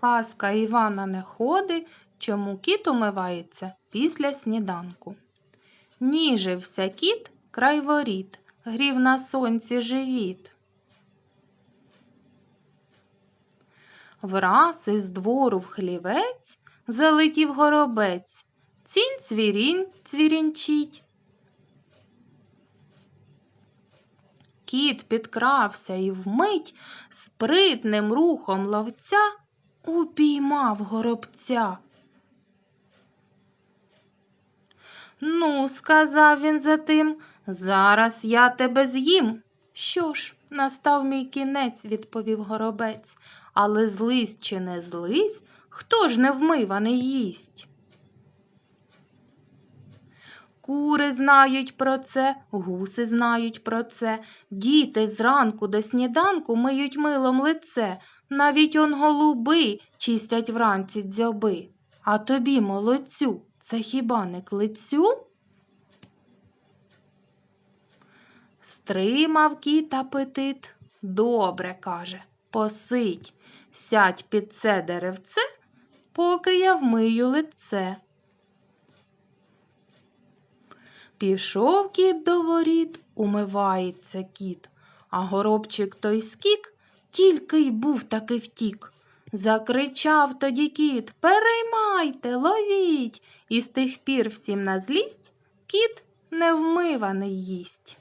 Казка Івана не ходи, чому кіт умивається після сніданку. Ніжився кіт край воріт, грів на сонці живіт. Враз із двору в хлівець залетів горобець. Цінь цвірінь цвірінчить. Кіт підкрався і вмить спритним рухом ловця упіймав горобця. Ну, сказав він затим, зараз я тебе з'їм. Що ж, настав мій кінець, відповів горобець, але злись чи не злись, хто ж невмиваний їсть? Кури знають про це, гуси знають про це, діти зранку до сніданку миють милом лице, навіть он голуби чистять вранці дзьоби. А тобі, молодцю, це хіба не клицю? Стримав кіт апетит. Добре, каже, посидь, сядь під це деревце, поки я вмию лице. Пішов кіт до воріт, умивається кіт, а горобчик той скік, тільки й був таки втік. Закричав тоді кіт Переймайте, ловіть, і з тих пір всім на злість кіт невмиваний їсть.